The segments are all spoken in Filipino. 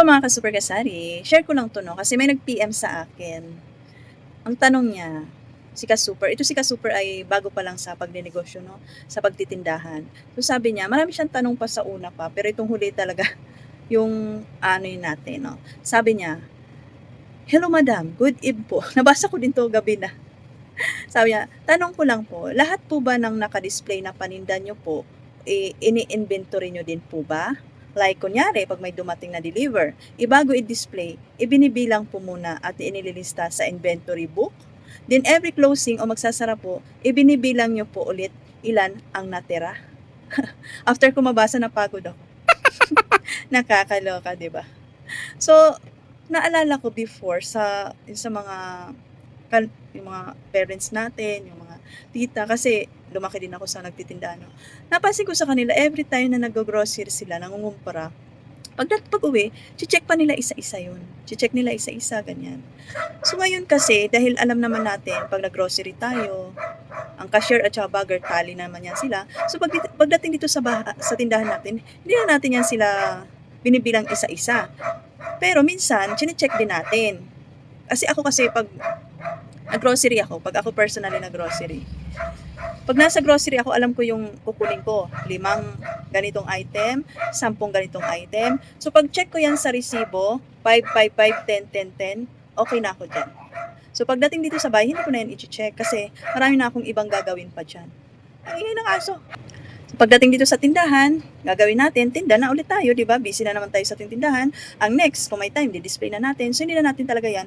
Hello mga ka-super kasari. Share ko lang to no kasi may nag-PM sa akin. Ang tanong niya, si ka-super, ito si ka-super ay bago pa lang sa pagninegosyo no, sa pagtitindahan. So sabi niya, marami siyang tanong pa sa una pa, pero itong huli talaga yung ano yun natin no. Sabi niya, Hello madam, good eve po. Nabasa ko din to gabi na. Sabi niya, tanong ko lang po, lahat po ba ng nakadisplay na paninda niyo po, eh, ini-inventory niyo din po ba? Like, kunyari, pag may dumating na deliver, ibago i-display, ibinibilang po muna at inililista sa inventory book. Then, every closing o magsasara po, ibinibilang nyo po ulit ilan ang natira. After ko mabasa, napagod ako. Nakakaloka, di ba? So, naalala ko before sa, sa mga kal- yung mga parents natin, yung mga tita, kasi lumaki din ako sa nagtitinda, no? Napansin ko sa kanila, every time na nag-grocery sila, nangungumpara, pag, pag uwi, check pa nila isa-isa yun. check nila isa-isa, ganyan. So ngayon kasi, dahil alam naman natin, pag nag-grocery tayo, ang cashier at saka bagger, tali naman yan sila. So pag, pagdating dito sa, bah- sa tindahan natin, hindi na natin yan sila binibilang isa-isa. Pero minsan, chinecheck din natin. Kasi ako kasi pag nag-grocery ako, pag ako personally nag-grocery, pag nasa grocery ako, alam ko yung kukunin ko. Limang ganitong item, sampung ganitong item. So, pag check ko yan sa resibo, 5, 5, 5, 10, 10, 10, okay na ako dyan. So, pagdating dito sa bahay, hindi ko na yan i-check kasi marami na akong ibang gagawin pa dyan. Ang ng aso. So, pagdating dito sa tindahan, gagawin natin, tinda na ulit tayo, di ba? Busy na naman tayo sa tindahan. Ang next, kung may time, di-display na natin. So, hindi na natin talaga yan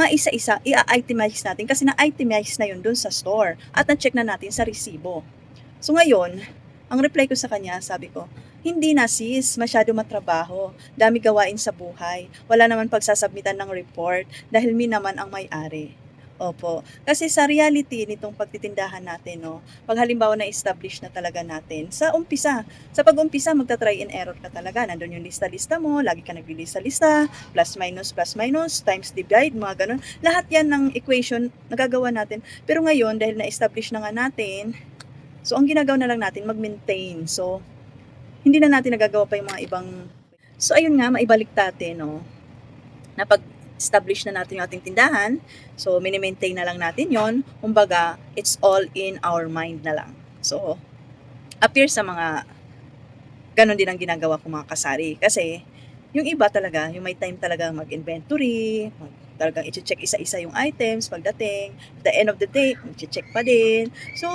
maisa-isa, i-itemize natin kasi na-itemize na yun dun sa store at na-check na natin sa resibo. So ngayon, ang reply ko sa kanya, sabi ko, hindi na sis, masyado matrabaho, dami gawain sa buhay, wala naman pagsasabmitan ng report dahil mi naman ang may-ari. Opo. Kasi sa reality nitong pagtitindahan natin, no, pag halimbawa na-establish na talaga natin, sa umpisa, sa pag-umpisa, magta-try and error ka talaga. Nandun yung lista-lista mo, lagi ka naglilista-lista, plus minus, plus minus, times divide, mga ganun. Lahat yan ng equation, nagagawa natin. Pero ngayon, dahil na-establish na nga natin, so ang ginagawa na lang natin, mag-maintain. So, hindi na natin nagagawa pa yung mga ibang... So, ayun nga, maibalik natin, no, na pag establish na natin yung ating tindahan. So, mini-maintain na lang natin yon Kumbaga, it's all in our mind na lang. So, appear sa mga ganon din ang ginagawa ko mga kasari. Kasi, yung iba talaga, yung may time talaga mag-inventory, mag talagang i-check isa-isa yung items pagdating. At the end of the day, i-check pa din. So,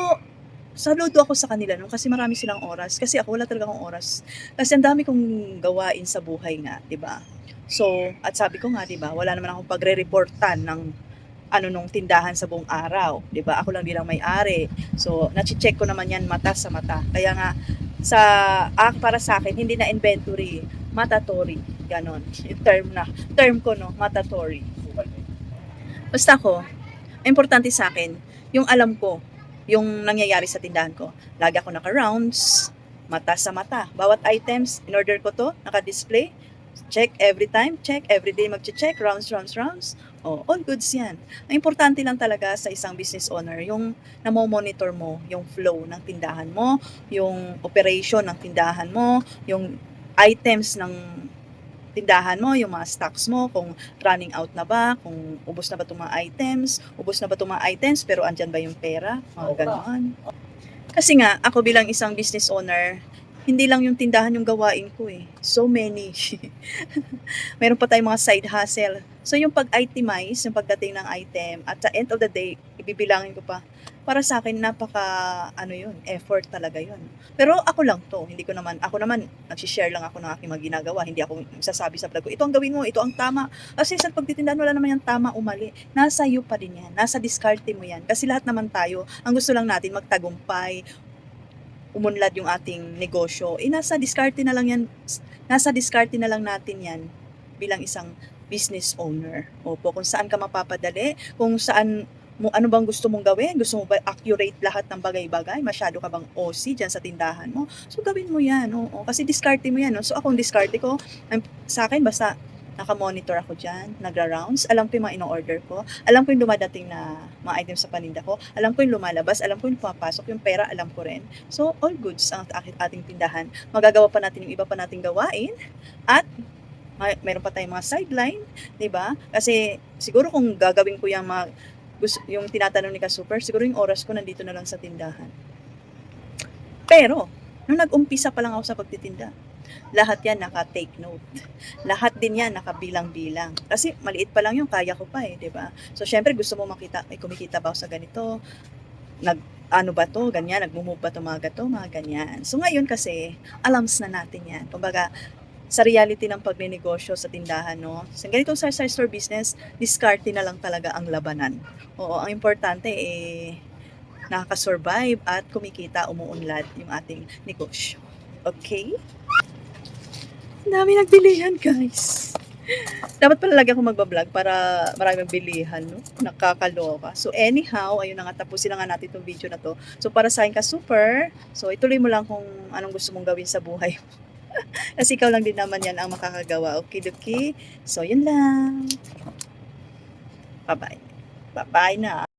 saludo ako sa kanila no kasi marami silang oras kasi ako wala talaga akong oras kasi ang dami kong gawain sa buhay nga 'di ba So, at sabi ko nga, 'di ba, wala naman akong pagre-reportan ng ano nung tindahan sa buong araw, 'di ba? Ako lang bilang may-ari. So, na-check ko naman 'yan mata sa mata. Kaya nga sa ah, para sa akin hindi na inventory, matatory, ganon. Term na term ko no, matatory. Basta ko, importante sa akin yung alam ko, yung nangyayari sa tindahan ko. Lagi ako naka-rounds, mata sa mata. Bawat items, in order ko to, naka-display, check every time, check every day magche-check, rounds, rounds, rounds. Oh, all goods yan. Ang importante lang talaga sa isang business owner, yung namo-monitor mo yung flow ng tindahan mo, yung operation ng tindahan mo, yung items ng tindahan mo, yung mga stocks mo, kung running out na ba, kung ubos na ba itong mga items, ubos na ba itong mga items, pero andyan ba yung pera, mga ganon. Kasi nga, ako bilang isang business owner, hindi lang yung tindahan yung gawain ko eh. So many. Meron pa tayong mga side hustle. So yung pag-itemize, yung pagdating ng item, at sa end of the day, ibibilangin ko pa. Para sa akin, napaka, ano yun, effort talaga yun. Pero ako lang to, hindi ko naman, ako naman, nagsishare lang ako ng aking mga ginagawa. Hindi ako sasabi sa vlog ko, ito ang gawin mo, ito ang tama. Kasi sa pagtitindahan, wala naman yung tama, umali. Nasa iyo pa din yan. Nasa diskarte mo yan. Kasi lahat naman tayo, ang gusto lang natin, magtagumpay, umunlad yung ating negosyo, eh nasa diskarte na lang yan, nasa diskarte na lang natin yan bilang isang business owner. Opo, kung saan ka mapapadali, kung saan mo ano bang gusto mong gawin? Gusto mo ba accurate lahat ng bagay-bagay? Masyado ka bang OC diyan sa tindahan mo? So gawin mo 'yan, oo. Kasi diskarte mo 'yan, no? So ako ang diskarte ko, sa akin basta naka-monitor ako dyan, nagra-rounds, alam ko yung mga ino-order ko, alam ko yung dumadating na mga items sa paninda ko, alam ko yung lumalabas, alam ko yung pumapasok, yung pera, alam ko rin. So, all goods ang ating tindahan. Magagawa pa natin yung iba pa nating gawain at may meron pa tayong mga sideline, 'di ba? Kasi siguro kung gagawin ko yang mga gus yung tinatanong ni ka-super, siguro yung oras ko nandito na lang sa tindahan. Pero, nung nag-umpisa pa lang ako sa pagtitinda, lahat yan naka-take note. Lahat din yan nakabilang-bilang. Kasi maliit pa lang yung kaya ko pa eh, 'di ba? So syempre gusto mo makita, ay kumikita ba ako sa ganito? Nag ano ba 'to, ganyan, nagmo-move ba 'to mga ganito, mga ganyan. So ngayon kasi, alams na natin yan. Kumbaga, sa reality ng pagnenegosyo sa tindahan, no? Sa ganitong sari-sari store business, diskarte na lang talaga ang labanan. Oo, ang importante eh nakaka-survive at kumikita, umuunlad yung ating negosyo. Okay? Ang dami nagbilihan, guys. Dapat pala lagi ako magbablog para maraming bilihan, no? Nakakaloka. So anyhow, ayun na nga, tapusin na nga natin itong video na to. So para sa akin ka super, so ituloy mo lang kung anong gusto mong gawin sa buhay mo. Kasi ikaw lang din naman yan ang makakagawa. Okay, okay? So yun lang. Bye-bye. Bye-bye na.